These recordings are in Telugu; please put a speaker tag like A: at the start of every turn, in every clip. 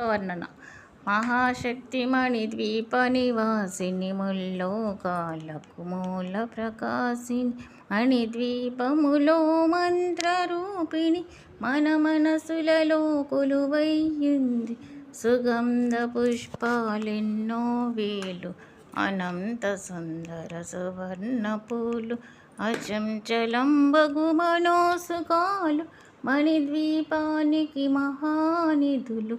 A: వర్ణన. మహాశక్తిమణి ద్వీప నివాసిని ముల్లోకాలకు మూల ప్రకాశిని మణి ద్వీపములో మంత్రరూపిణి మన మనసులలో కొలువయ్యింది. సుగంధ పుష్పాలెన్నో వేలు అనంత సుందర సువర్ణ పూలు అచంచలంబగు మనోసుకాలు మణిద్వీపానికి మహానిధులు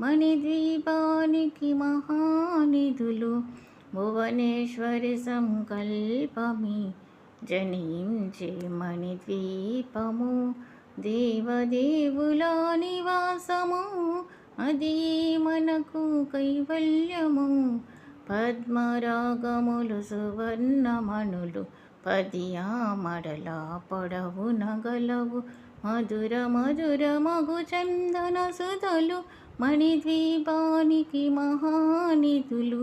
A: మణిద్వీపానికి మహానిధులు భువనేశ్వరి సంకల్పమి. జనించే మణిద్వీపము దేవదేవుల నివాసము అది మనకు కైవల్యము. పద్మరాగములు సువర్ణమణులు పదియా మడల పొడవు నగలవు మధుర మధుర మగు చందన సుధలు మణిద్వీపానికి మహానిధులు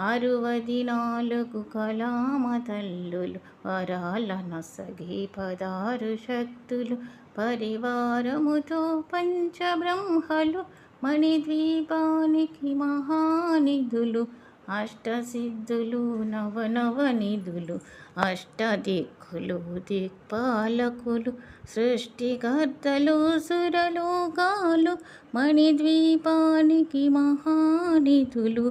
A: అరువది నాలుగు కళామ తల్లులు వరాల నసగి పదారు శక్తులు పరివారముతో పంచబ్రహ్మలు మణిద్వీపానికి మహానిధులు అష్టసిద్ధులు నవనవనిధులు అష్టదిక్కులు దిక్పాలకులు సృష్టికర్తలు సురలోకాలు మణిద్వీపానికి మహానిధులు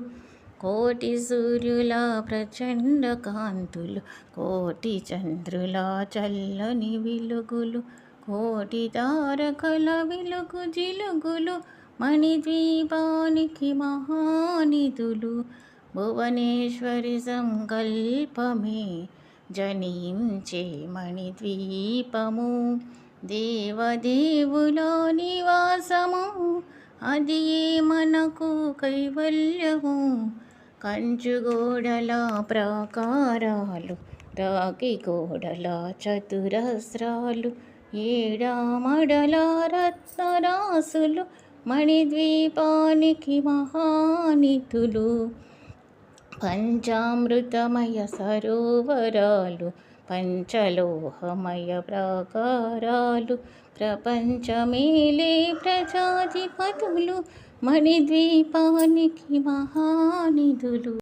A: కోటి సూర్యుల ప్రచండ కాంతులు కోటి చంద్రుల చల్లని వెలుగులు కోటి తారకల వెలుగు జిలుగులు మణిద్వీపానికి మహానిధులు భువనేశ్వరి సంకల్పమే జనించే మణిద్వీపము. దేవదేవుల నివాసము అది మనకు కైవల్యము? కంచుగోడల ప్రాకారాలు రాగి గోడల చతురస్రాలు ఏడామడల రత్నరాసులు మణిద్వీపానికి మహానిధులు. పంచామృతమయ సరోవరాలు పంచలోహమయ ప్రాకారాలు ప్రపంచమేలే ప్రజాధిపతులు మణిద్వీపానికి మహానిధులు.